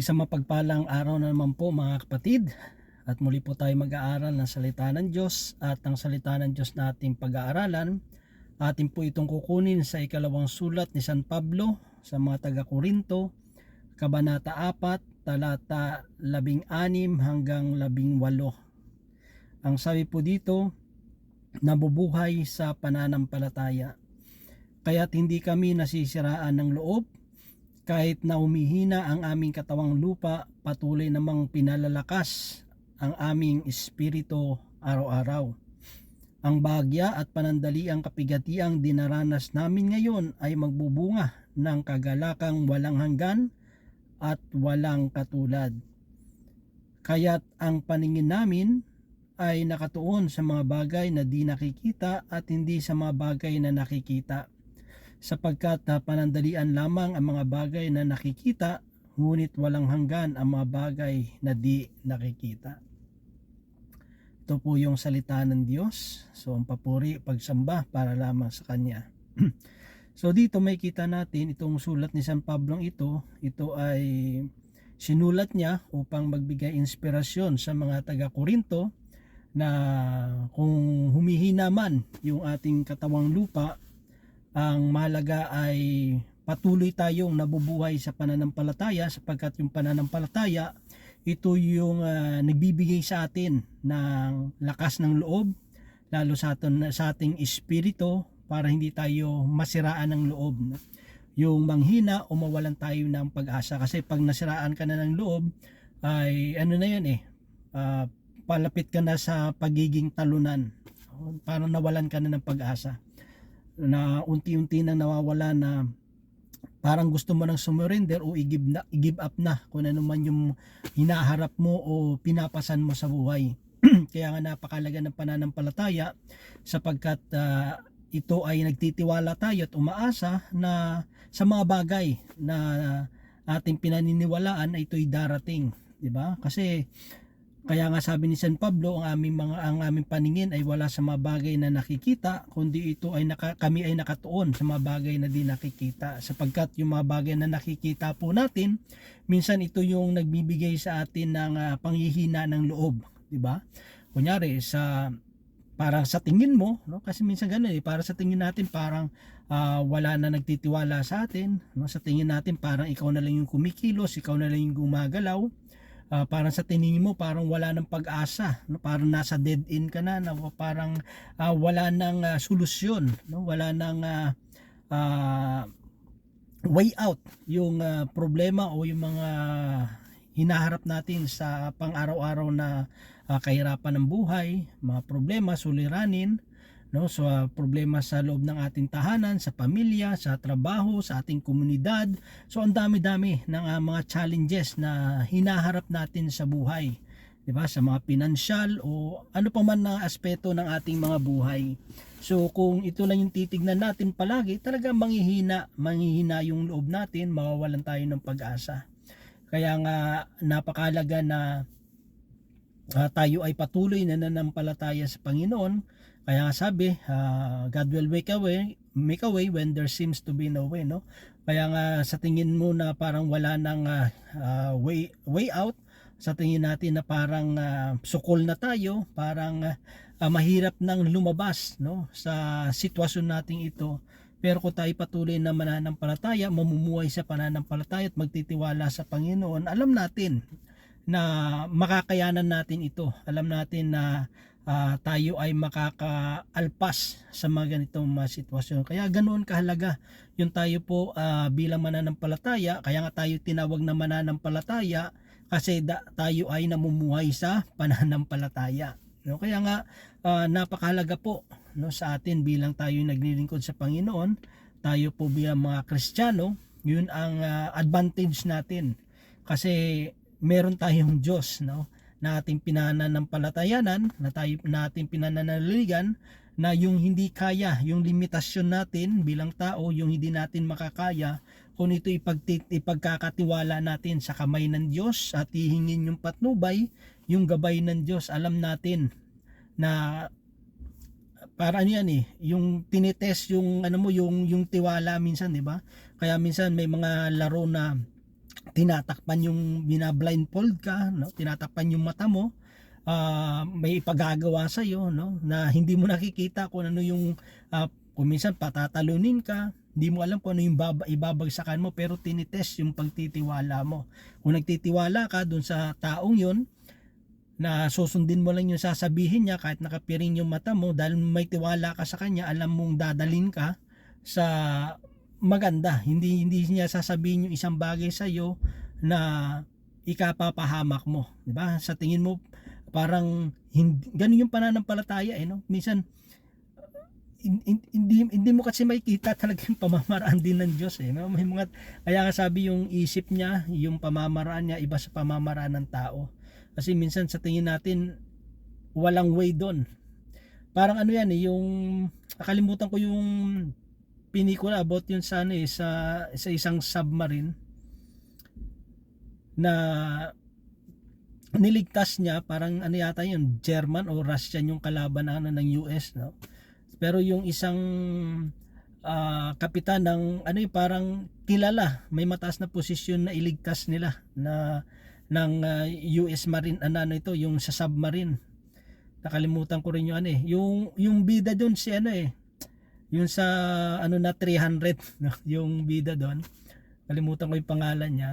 Isang mapagpalang araw na naman po mga kapatid. At muli po tayo mag-aaral ng salita ng Diyos at ang salita ng Diyos na ating pag-aaralan. Atin po itong kukunin sa ikalawang sulat ni San Pablo sa mga taga-Korinto Kabanata 4 talata 16 hanggang 18 Ang sabi po dito nabubuhay sa pananampalataya kaya't hindi kami nasisiraan ng loob kahit na humihina ang aming katawang lupa, patuloy namang pinalalakas ang aming espiritu araw-araw. Ang bagya at panandali ang kapigatiang dinaranas namin ngayon ay magbubunga ng kagalakang walang hanggan at walang katulad. Kaya't ang paningin namin ay nakatuon sa mga bagay na di nakikita at hindi sa mga bagay na nakikita sapagkat panandalian lamang ang mga bagay na nakikita ngunit walang hanggan ang mga bagay na di nakikita. Ito po yung salita ng Diyos. So ang papuri, pagsamba para lamang sa Kanya. so dito may kita natin itong sulat ni San Pablo ito. Ito ay sinulat niya upang magbigay inspirasyon sa mga taga-Korinto na kung humihina man yung ating katawang lupa ang mahalaga ay patuloy tayong nabubuhay sa pananampalataya sapagkat yung pananampalataya ito yung uh, nagbibigay sa atin ng lakas ng loob lalo sa atin sa ating espiritu para hindi tayo masiraan ng loob. Yung manghina o mawalan tayo ng pag-asa kasi pag nasiraan ka na ng loob ay ano na yan eh uh, palapit ka na sa pagiging talunan. Para nawalan ka na ng pag-asa na unti-unti nang nawawala na parang gusto mo nang sumurrender o i-give, na, i-give up na kung ano man yung hinaharap mo o pinapasan mo sa buhay. Kaya nga napakalaga ng pananampalataya sapagkat uh, ito ay nagtitiwala tayo at umaasa na sa mga bagay na ating pinaniniwalaan ay ito'y darating, 'di ba? Kasi kaya nga sabi ni San Pablo, ang aming mga ang aming paningin ay wala sa mga bagay na nakikita, kundi ito ay naka, kami ay nakatuon sa mga bagay na di nakikita. Sapagkat yung mga bagay na nakikita po natin, minsan ito yung nagbibigay sa atin ng uh, panghihina ng loob, di ba? Kunyari sa parang sa tingin mo, no? Kasi minsan ganoon eh, para sa tingin natin parang uh, wala na nagtitiwala sa atin, no? Sa tingin natin parang ikaw na lang yung kumikilos, ikaw na lang yung gumagalaw uh, parang sa tingin mo parang wala ng pag-asa no? Parang nasa dead end ka na, na parang uh, wala nang uh, solusyon no? Wala nang uh, uh, way out yung uh, problema o yung mga hinaharap natin sa pang-araw-araw na uh, kahirapan ng buhay, mga problema, suliranin, no? So uh, problema sa loob ng ating tahanan sa pamilya sa trabaho sa ating komunidad. So ang dami-dami ng uh, mga challenges na hinaharap natin sa buhay di ba? Sa mga pinansyal o ano pa man na aspeto ng ating mga buhay. So kung ito lang yung titignan natin palagi talaga manghihina manghihina yung loob natin mawawalan tayo ng pag-asa. Kaya nga napakalaga na uh, tayo ay patuloy na nanampalataya sa Panginoon kaya nga sabi, uh, God will make a way, make a way when there seems to be no way, no? Kaya nga sa tingin mo na parang wala nang uh, uh, way way out, sa tingin natin na parang uh, sukol na tayo, parang uh, mahirap nang lumabas, no? Sa sitwasyon nating ito. Pero kung tayo patuloy na mananampalataya, mamumuhay sa pananampalataya at magtitiwala sa Panginoon, alam natin na makakayanan natin ito. Alam natin na uh, tayo ay makakaalpas sa mga ganitong mga sitwasyon. Kaya ganoon kahalaga yung tayo po uh, bilang mananampalataya, kaya nga tayo tinawag na mananampalataya kasi da, tayo ay namumuhay sa pananampalataya. No? Kaya nga uh, napakahalaga po no, sa atin bilang tayo naglilingkod sa Panginoon, tayo po bilang mga Kristiyano, yun ang uh, advantage natin. Kasi meron tayong Diyos, no? na ating pinananampalatayanan, na tayo nating pinananaligan na yung hindi kaya, yung limitasyon natin bilang tao, yung hindi natin makakaya, kung ito ipagtit, ipagkakatiwala natin sa kamay ng Diyos at ihingin yung patnubay, yung gabay ng Diyos, alam natin na para ano yan eh, yung tinitest yung ano mo yung yung tiwala minsan, 'di ba? Kaya minsan may mga laro na tinatakpan yung binablindfold ka, no? tinatakpan yung mata mo, ah, may ipagagawa sa iyo no? Na hindi mo nakikita kung ano yung uh, kung minsan patatalunin ka. Hindi mo alam kung ano yung baba, ibabagsakan mo pero tinitest yung pagtitiwala mo. Kung nagtitiwala ka dun sa taong yon na susundin mo lang yung sasabihin niya kahit nakapiring yung mata mo dahil may tiwala ka sa kanya alam mong dadalin ka sa maganda hindi hindi niya sasabihin yung isang bagay sa iyo na ikapapahamak mo di ba sa tingin mo parang hindi, ganun yung pananampalataya eh no minsan hindi, hindi, mo kasi makikita talaga yung pamamaraan din ng Diyos eh. May mga, kaya nga sabi yung isip niya, yung pamamaraan niya, iba sa pamamaraan ng tao. Kasi minsan sa tingin natin, walang way doon. Parang ano yan eh, yung, nakalimutan ko yung pinikula about yun sa, ano eh, sa, sa isang submarine na niligtas niya. Parang ano yata yun German o Russian yung kalaban na, ano, ng US no? Pero yung isang uh, kapitan ng ano yung parang kilala may mataas na posisyon na iligtas nila na ng uh, US Marine ano, ano ito yung sa submarine. Nakalimutan ko rin yung ano eh. Yung yung bida doon si ano eh yung sa ano na 300 no? yung bida doon. Kalimutan ko yung pangalan niya.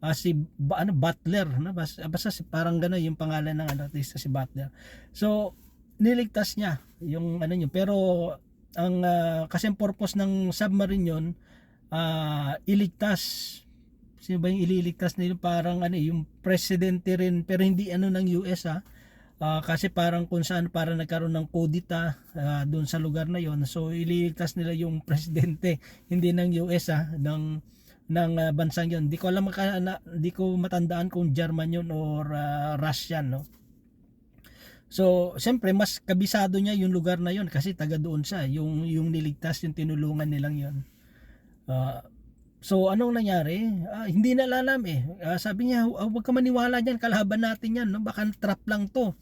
Uh, si ba, ano Butler no? Basta, basta si, parang gano'n yung pangalan ng ano, artista si Butler. So niligtas niya yung ano yun pero ang uh, kasi ang purpose ng submarine yon uh, iligtas. Sino ba yung ililigtas nila parang ano yung presidente rin pero hindi ano ng US ha uh, kasi parang kung saan para nagkaroon ng kodita uh, doon sa lugar na yon so ililigtas nila yung presidente hindi ng US ha ng ng uh, bansang yon. Di ko alam maka, na, di ko matandaan kung German yon or uh, Russian no. So, siyempre mas kabisado niya yung lugar na yon kasi taga doon siya, yung yung niligtas yung tinulungan nilang yon. Uh, so anong nangyari? Uh, hindi na alam eh. Uh, sabi niya, uh, huwag ka maniwala diyan, kalaban natin yan, no? Baka trap lang 'to.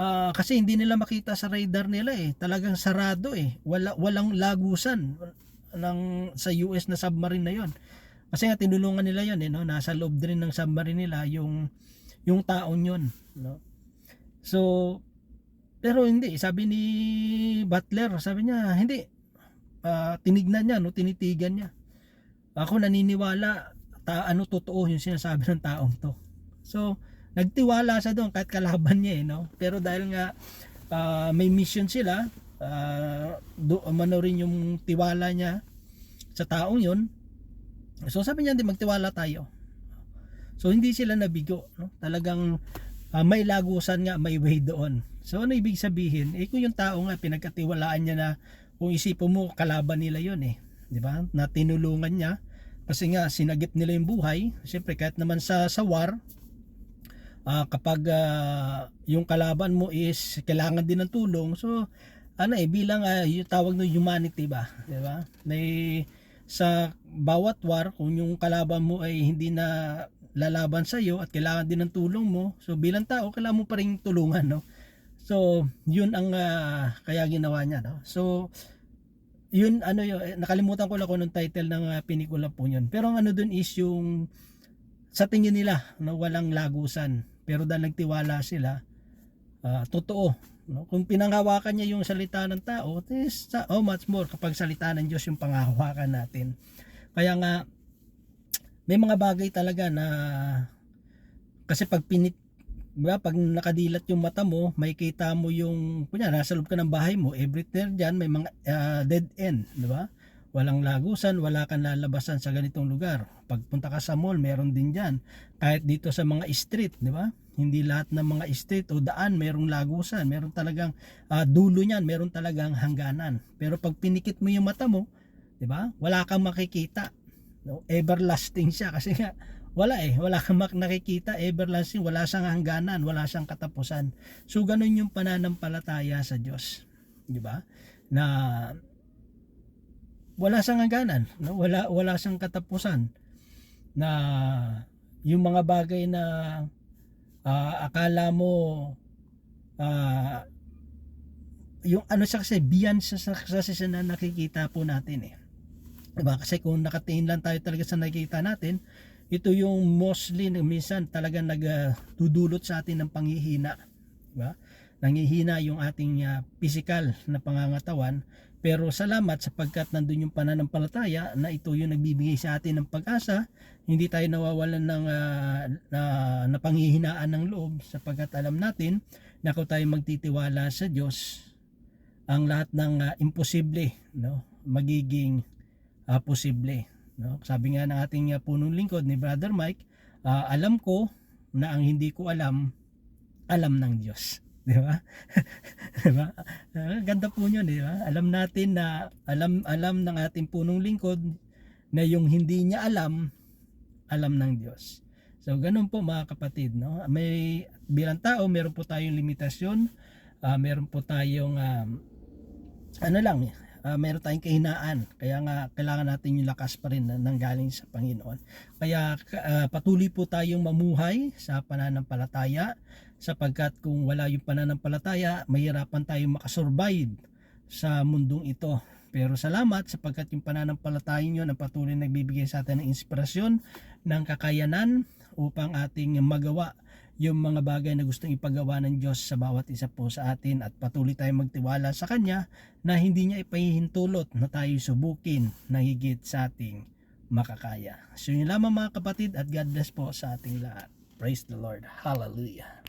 Uh, kasi hindi nila makita sa radar nila eh. Talagang sarado eh. Wala walang lagusan ng sa US na submarine na 'yon. Kasi nga tinulungan nila 'yon eh no, nasa loob din ng submarine nila yung yung taon 'yon, no. So pero hindi, sabi ni Butler, sabi niya, hindi uh, tinignan niya, no, tinitigan niya. Ako naniniwala ta ano totoo yung sinasabi ng taong to. So, nagtiwala sa doon kahit kalaban niya eh, no. Pero dahil nga uh, may mission sila, uh, do, umano rin yung tiwala niya sa taong 'yon, So sabi niya, hindi magtiwala tayo. So hindi sila nabigo, no? Talagang uh, may lagusan nga, may way doon. So ano ibig sabihin? Eh kung yung tao nga pinagkatiwalaan niya na kung isipin mo kalaban nila 'yon eh, 'di ba? Na tinulungan niya kasi nga sinagip nila yung buhay. Siyempre kahit naman sa sa war, uh, kapag uh, yung kalaban mo is kailangan din ng tulong. So ano eh bilang uh, yung tawag ng humanity ba, 'di ba? May sa bawat war kung yung kalaban mo ay hindi na lalaban sa iyo at kailangan din ng tulong mo so bilang tao kailangan mo pa rin tulungan no so yun ang uh, kaya ginawa niya no so yun ano yun eh, nakalimutan ko lang kung anong title ng uh, pelikula po yun pero ang ano dun is yung sa tingin nila na walang lagusan pero dahil nagtiwala sila uh, totoo No? Kung pinanghawakan niya yung salita ng tao, is oh much more kapag salita ng Diyos yung panghawakan natin. Kaya nga may mga bagay talaga na kasi pag pinit ba, pag nakadilat yung mata mo, may kita mo yung kunya nasa loob ka ng bahay mo, everywhere diyan may mga uh, dead end, di ba? Walang lagusan, wala kang lalabasan sa ganitong lugar. Pagpunta ka sa mall, meron din diyan. Kahit dito sa mga street, di ba? Hindi lahat ng mga street o daan merong lagusan, meron talagang uh, dulo niyan, meron talagang hangganan. Pero pag pinikit mo yung mata mo, 'di ba? Wala kang makikita. No? Everlasting siya kasi nga wala eh, wala kang nakikita, everlasting, wala siyang hangganan, wala siyang katapusan. So ganun yung pananampalataya sa Diyos, 'di ba? Na wala siyang hangganan, no? wala wala siyang katapusan na yung mga bagay na uh, akala mo uh, yung ano siya kasi beyond sa, sa na nakikita po natin eh diba kasi kung nakatingin lang tayo talaga sa nakikita natin ito yung mostly na minsan talagang nagdudulot sa atin ng panghihina. Diba? Nangihina yung ating uh, physical na pangangatawan. Pero salamat sapagkat nandun yung pananampalataya na ito yung nagbibigay sa atin ng pag-asa. Hindi tayo nawawalan ng uh, na, na panghihinaan ng loob sapagkat alam natin na kung tayo magtitiwala sa Diyos, ang lahat ng uh, imposible no magiging uh, posible no? Sabi nga ng ating uh, punong lingkod ni brother Mike uh, alam ko na ang hindi ko alam alam ng Diyos. Di ba? Di ba? Uh, ganda po niyo di ba? Alam natin na alam alam ng ating punong lingkod na yung hindi niya alam alam ng Diyos. So ganun po mga kapatid no? May bilang tao meron po tayong limitasyon. Uh, meron po tayong um, ano lang, uh, meron tayong kahinaan. Kaya nga kailangan natin yung lakas pa rin na nanggaling sa Panginoon. Kaya uh, patuloy po tayong mamuhay sa pananampalataya sapagkat kung wala yung pananampalataya, mahirapan tayong makasurvive sa mundong ito. Pero salamat sapagkat yung pananampalataya nyo na patuloy nagbibigay sa atin ng inspirasyon, ng kakayanan upang ating magawa yung mga bagay na gustong ipagawa ng Diyos sa bawat isa po sa atin at patuloy tayong magtiwala sa Kanya na hindi niya ipahihintulot na tayo subukin na higit sa ating makakaya. So yun lamang mga kapatid at God bless po sa ating lahat. Praise the Lord. Hallelujah.